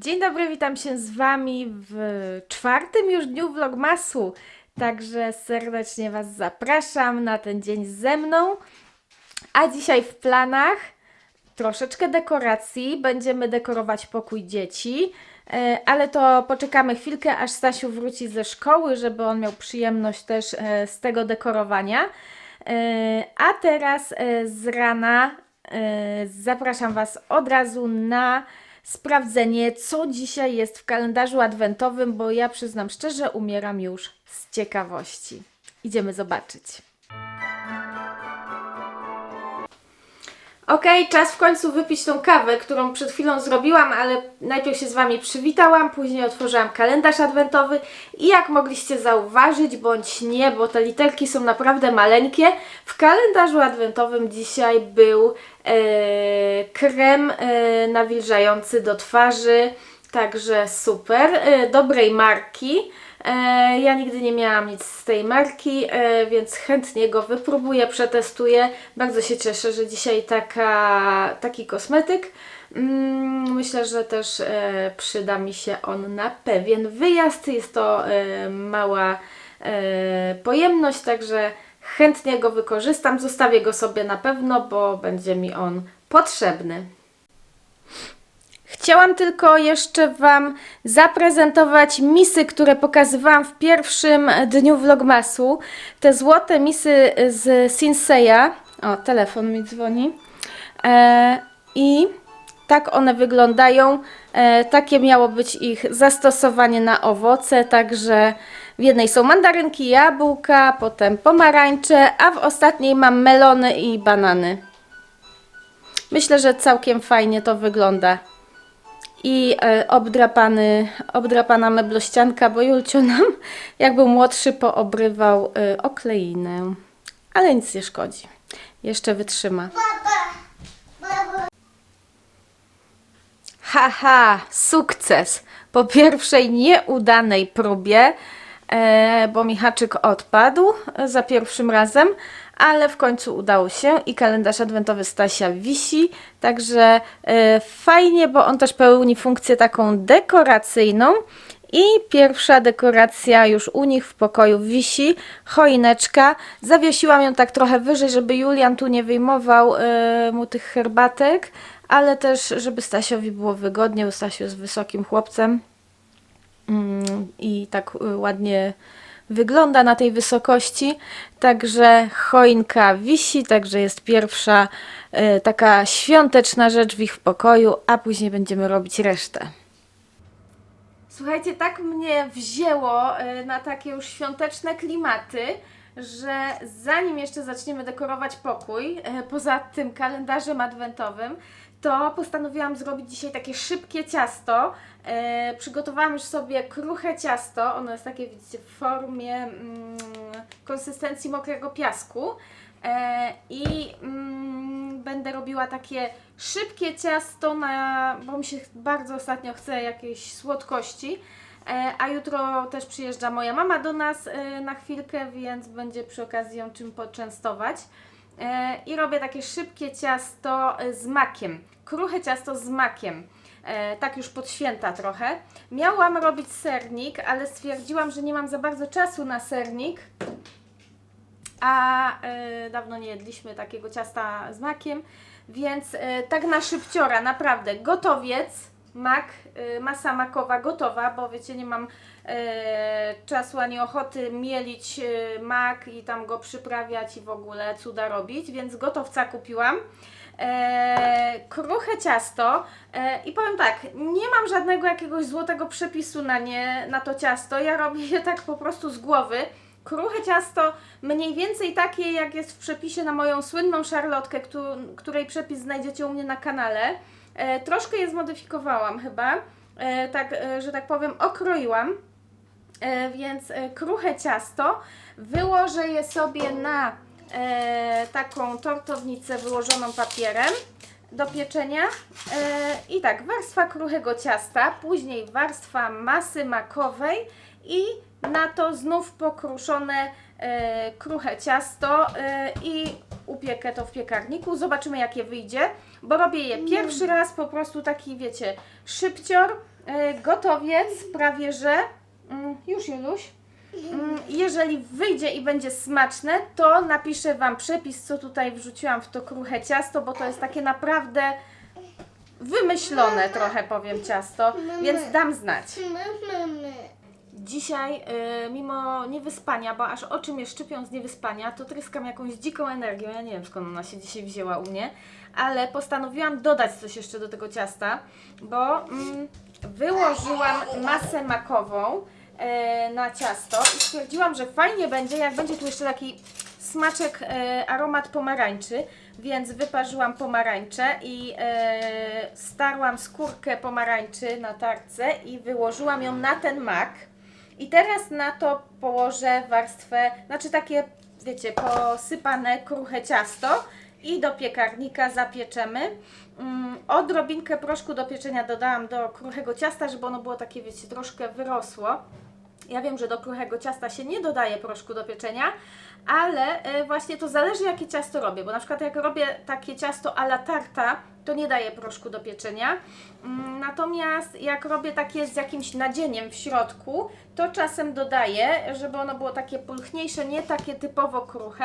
Dzień dobry, witam się z Wami w czwartym już dniu vlogmasu. Także serdecznie Was zapraszam na ten dzień ze mną. A dzisiaj w planach troszeczkę dekoracji. Będziemy dekorować pokój dzieci, e, ale to poczekamy chwilkę, aż Stasiu wróci ze szkoły, żeby on miał przyjemność też e, z tego dekorowania. E, A teraz z rana zapraszam Was od razu na sprawdzenie, co dzisiaj jest w kalendarzu adwentowym, bo ja przyznam szczerze, umieram już z ciekawości. Idziemy zobaczyć. Okej, czas w końcu wypić tą kawę, którą przed chwilą zrobiłam, ale najpierw się z Wami przywitałam, później otworzyłam kalendarz adwentowy i jak mogliście zauważyć, bądź nie, bo te literki są naprawdę maleńkie, w kalendarzu adwentowym dzisiaj był e, krem e, nawilżający do twarzy, także super, e, dobrej marki. E, Ja nigdy nie miałam nic z tej marki, e, więc chętnie go wypróbuję, przetestuję. Bardzo się cieszę, że dzisiaj taka, taki kosmetyk. Mm, Myślę, że też e, przyda mi się on na pewien wyjazd. Jest to mała pojemność, także chętnie go wykorzystam. Zostawię go sobie na pewno, bo będzie mi on potrzebny. Chciałam tylko jeszcze Wam zaprezentować misy, które pokazywałam w pierwszym dniu vlogmasu. Te złote misy z Sinseya. O, telefon mi dzwoni. E, I tak one wyglądają. E, takie miało być ich zastosowanie na owoce, także w jednej są mandarynki, jabłka, potem pomarańcze, a w ostatniej mam melony i banany. Myślę, że całkiem fajnie to wygląda i e, obdrapany, obdrapana meblościanka, bo Julcio nam, jak był młodszy, poobrywał e, okleinę. Ale nic nie szkodzi. Jeszcze wytrzyma. Haha, sukces! Po pierwszej nieudanej próbie, e, bo mi haczyk odpadł za pierwszym razem, ale w końcu udało się i kalendarz adwentowy Stasia wisi, także e, fajnie, bo on też pełni funkcję taką dekoracyjną. I pierwsza dekoracja już u nich w pokoju wisi, choineczka. Zawiesiłam ją tak trochę wyżej, żeby Julian tu nie wyjmował e, mu tych herbatek, ale też, żeby Stasiowi było wygodnie, bo Stasiu jest wysokim chłopcem mm, i tak y, ładnie wygląda na tej wysokości. Także choinka wisi, także jest pierwsza y, taka świąteczna rzecz w ich pokoju, a później będziemy robić resztę. Słuchajcie, tak mnie wzięło y, na takie już świąteczne klimaty, że zanim jeszcze zaczniemy dekorować pokój, y, poza tym kalendarzem adwentowym, to postanowiłam zrobić dzisiaj takie szybkie ciasto. E, przygotowałam już sobie kruche ciasto. Ono jest takie, widzicie, w formie mm, konsystencji mokrego piasku. E, I mm, będę robiła takie szybkie ciasto, na, bo mi się bardzo ostatnio chce jakiejś słodkości. E, A jutro też przyjeżdża moja mama do nas e, na chwilkę, więc będzie przy okazji ją czym poczęstować. E, I robię takie szybkie ciasto z makiem. Kruche ciasto z makiem. Tak już pod święta trochę. Miałam robić sernik, ale stwierdziłam, że nie mam za bardzo czasu na sernik. A dawno nie jedliśmy takiego ciasta z makiem, więc tak na szybciora, naprawdę. Gotowiec, mak, e, masa makowa gotowa, bo wiecie, nie mam e, czasu ani ochoty mielić e, mak i tam go przyprawiać i w ogóle cuda robić, więc gotowca kupiłam. E, kruche ciasto e, i powiem tak, nie mam żadnego jakiegoś złotego przepisu na nie, na to ciasto, ja robię je tak po prostu z głowy. Kruche ciasto mniej więcej takie jak jest w przepisie na moją słynną szarlotkę, któ- której przepis znajdziecie u mnie na kanale. E, troszkę je zmodyfikowałam chyba, e, tak, e, że tak powiem okroiłam. Więc kruche ciasto. Wyłożę je sobie na taką tortownicę wyłożoną papierem do pieczenia. I tak, warstwa kruchego ciasta, później warstwa masy makowej i na to znów pokruszone kruche ciasto i upiekę to w piekarniku. Zobaczymy jakie wyjdzie, bo robię je pierwszy raz, po prostu taki wiecie, szybcior E, gotowiec prawie że. Mm, już Juluś. Mm, jeżeli wyjdzie i będzie smaczne, to napiszę Wam przepis, co tutaj wrzuciłam w to kruche ciasto, bo to jest takie naprawdę wymyślone trochę, powiem, ciasto, więc dam znać. Dzisiaj, y, mimo niewyspania, bo aż oczy mnie szczypią z niewyspania, to tryskam jakąś dziką energią. Ja nie wiem skąd ona się dzisiaj wzięła u mnie, ale postanowiłam dodać coś jeszcze do tego ciasta, bo mm, wyłożyłam masę makową e, na ciasto i stwierdziłam, że fajnie będzie, jak będzie tu jeszcze taki smaczek, e, aromat pomarańczy, więc wyparzyłam pomarańcze i e, starłam skórkę pomarańczy na tarce i wyłożyłam ją na ten mak. I teraz na to położę warstwę, znaczy takie, wiecie, posypane kruche ciasto i do piekarnika zapieczemy. Mm, odrobinkę proszku do pieczenia dodałam do kruchego ciasta, żeby ono było takie, wiecie, troszkę wyrosło. Ja wiem, że do kruchego ciasta się nie dodaje proszku do pieczenia, ale e, właśnie to zależy jakie ciasto robię, bo na przykład jak robię takie ciasto a la tarta, to nie daję proszku do pieczenia. Mm, Natomiast jak robię takie z jakimś nadzieniem w środku, to czasem dodaję, żeby ono było takie pulchniejsze, nie takie typowo kruche.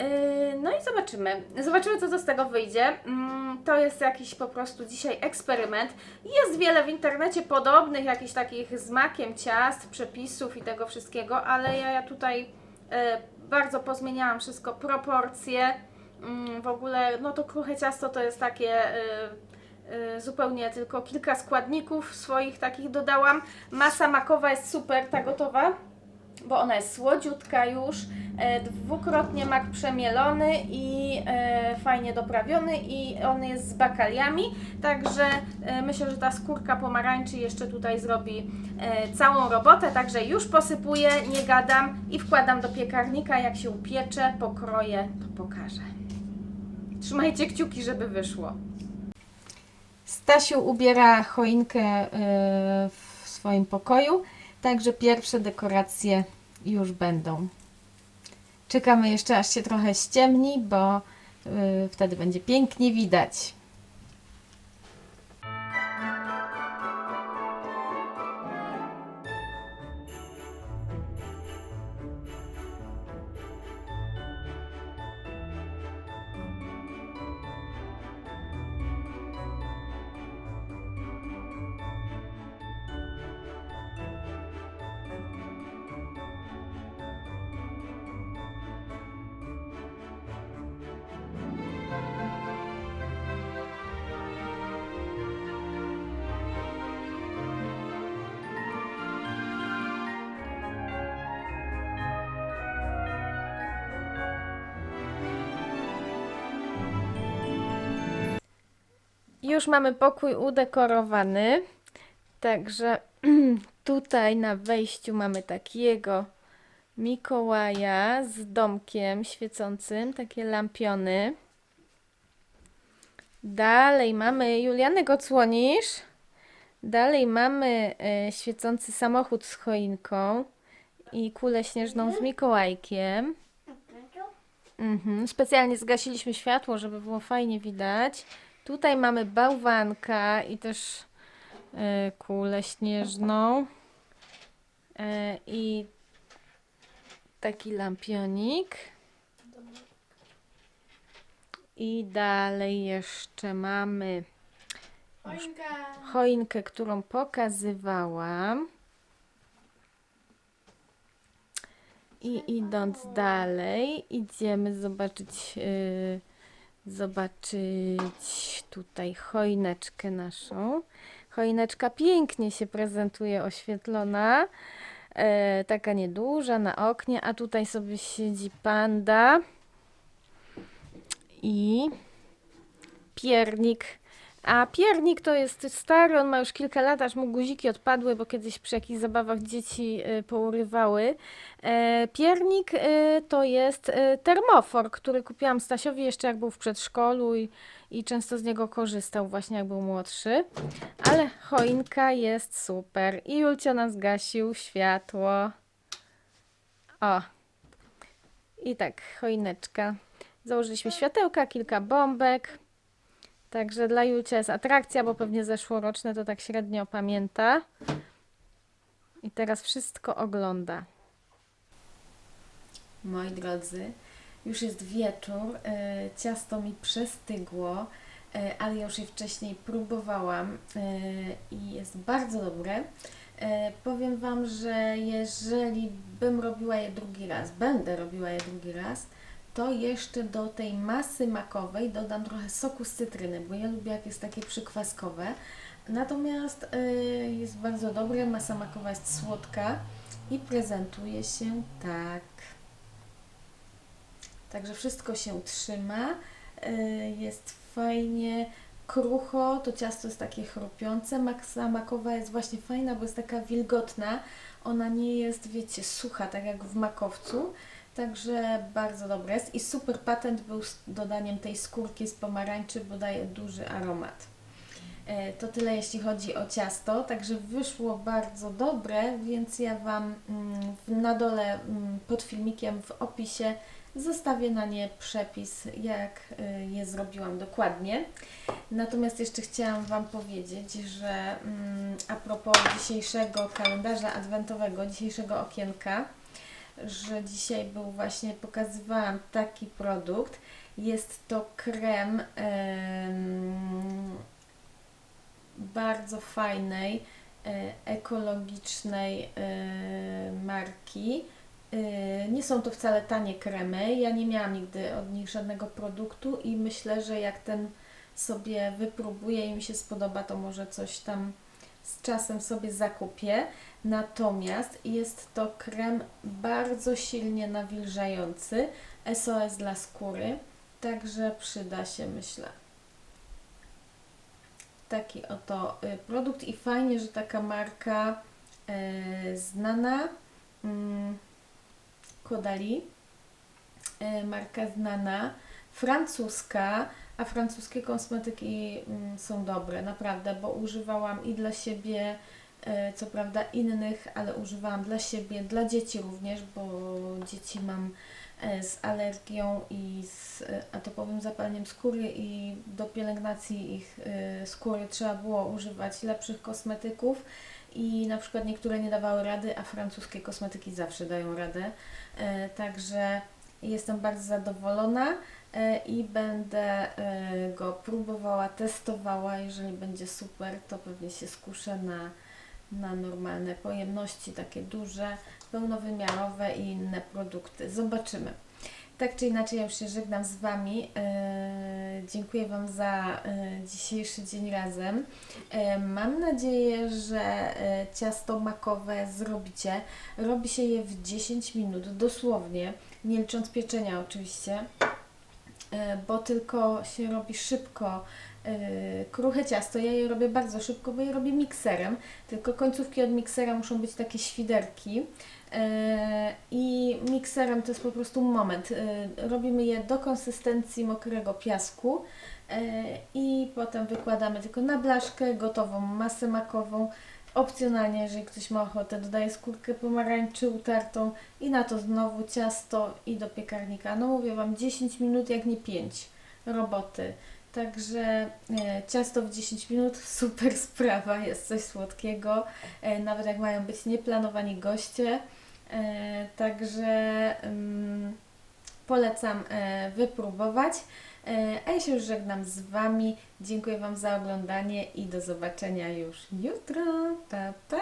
Yy, No i zobaczymy. Zobaczymy, co z tego wyjdzie. Mm, To jest jakiś po prostu dzisiaj eksperyment. Jest wiele w internecie podobnych, jakichś takich z makiem ciast, przepisów i tego wszystkiego, ale ja, ja tutaj e, bardzo pozmieniałam wszystko, proporcje. Mm, W ogóle, no to kruche ciasto to jest takie e, e, zupełnie tylko kilka składników swoich takich dodałam. Masa makowa jest super, ta gotowa bo ona jest słodziutka już, e, dwukrotnie mak przemielony i e, fajnie doprawiony i on jest z bakaliami, także e, myślę, że ta skórka pomarańczy jeszcze tutaj zrobi całą robotę, także już posypuję, nie gadam i wkładam do piekarnika, jak się upiecze, pokroję, to pokażę. Trzymajcie kciuki, żeby wyszło. Stasiu ubiera choinkę w swoim pokoju, także pierwsze dekoracje już będą. Czekamy jeszcze aż się trochę ściemni, bo y, wtedy będzie pięknie widać. Już mamy pokój udekorowany, także tutaj na wejściu mamy takiego Mikołaja z domkiem świecącym, takie lampiony. Dalej mamy, Julianek odsłonisz? Dalej mamy e, świecący samochód z choinką i kulę śnieżną z Mikołajkiem. Mhm. Specjalnie zgasiliśmy światło, żeby było fajnie widać. Tutaj mamy bałwanka i też e, kulę śnieżną. E, I taki lampionik. I dalej jeszcze mamy choinkę, którą pokazywałam. I idąc dalej, idziemy zobaczyć, yy, zobaczyć tutaj choineczkę naszą. Choineczka pięknie się prezentuje, oświetlona, e, taka nieduża na oknie, a tutaj sobie siedzi panda i piernik. A piernik to jest stary, on ma już kilka lat, aż mu guziki odpadły, bo kiedyś przy jakichś zabawach dzieci y, pourywały. E, piernik y, to jest y, termofor, który kupiłam Stasiowi jeszcze jak był w przedszkolu i, i często z niego korzystał właśnie jak był młodszy. Ale choinka jest super. I Julcio nam zgasił światło. O. I tak, choineczka. Założyliśmy światełka, kilka bombek. Także dla Julcia jest atrakcja, bo pewnie zeszłoroczne to tak średnio pamięta. I teraz wszystko ogląda. Moi drodzy, już jest wieczór. e, Ciasto mi przestygło, e, ale już je wcześniej próbowałam e, i jest bardzo dobre. Powiem Wam, że jeżeli bym robiła je drugi raz, będę robiła je drugi raz, to jeszcze do tej masy makowej dodam trochę soku z cytryny, bo ja lubię jak jest takie przykwaskowe. Natomiast e, jest bardzo dobre, masa makowa jest słodka i prezentuje się tak. Także wszystko się trzyma, y, jest fajnie krucho, to ciasto jest takie chrupiące, masa makowa jest właśnie fajna, bo jest taka wilgotna, ona nie jest, wiecie, sucha, tak jak w makowcu, także bardzo dobre jest i super patent był z dodaniem tej skórki z pomarańczy, bo daje duży aromat. E, To tyle jeśli chodzi o ciasto, także wyszło bardzo dobre, więc ja Wam mm, na dole mm, pod filmikiem w opisie Zostawię na nie przepis, jak y, je zrobiłam dokładnie. Natomiast jeszcze chciałam Wam powiedzieć, że mm, a propos dzisiejszego kalendarza adwentowego, dzisiejszego okienka, że dzisiaj był właśnie, pokazywałam taki produkt. Jest to krem em, bardzo fajnej, e, ekologicznej e, marki. Yy, Nie są to wcale tanie kremy. Ja nie miałam nigdy od nich żadnego produktu i myślę, że jak ten sobie wypróbuję i mi się spodoba, to może coś tam z czasem sobie zakupię. Natomiast jest to krem bardzo silnie nawilżający, SOS dla skóry, także przyda się, myślę. Taki oto y, produkt i fajnie, że taka marka y, znana. Mm, Kodali, e, marka znana, francuska, a francuskie kosmetyki mm, są dobre, naprawdę, bo używałam i dla siebie, e, co prawda innych, ale używałam dla siebie, dla dzieci również, bo dzieci mam e, z alergią i z e, atopowym zapaleniem skóry i do pielęgnacji ich skóry trzeba było używać lepszych kosmetyków i na przykład niektóre nie dawały rady, a francuskie kosmetyki zawsze dają radę. Także jestem bardzo zadowolona i będę e, go próbowała, testowała. Jeżeli będzie super, to pewnie się skuszę na, na normalne pojemności, takie duże, pełnowymiarowe i inne produkty. Zobaczymy. Tak czy inaczej, ja już się żegnam z Wami. E, dziękuję Wam za e, dzisiejszy dzień razem. E, mam nadzieję, że e, ciasto makowe zrobicie. Robi się je w 10 minut, dosłownie, nie licząc pieczenia oczywiście, e, bo tylko się robi szybko e, kruche ciasto. Ja je robię bardzo szybko, bo je robię mikserem, tylko końcówki od miksera muszą być takie świderki. E, I mikserem to jest po prostu moment. Robimy je do konsystencji mokrego piasku i potem wykładamy tylko na blaszkę gotową masę makową. Opcjonalnie, jeżeli ktoś ma ochotę, dodaje skórkę pomarańczy utartą i na to znowu ciasto i do piekarnika. No mówię Wam 10 minut, jak nie 5 roboty. Także e, ciasto w 10 minut, super sprawa, jest coś słodkiego, e, nawet jak mają być nieplanowani goście. E, także mm, polecam e, wypróbować. E, a ja się już żegnam z Wami. Dziękuję Wam za oglądanie i do zobaczenia już jutro. Pa, pa!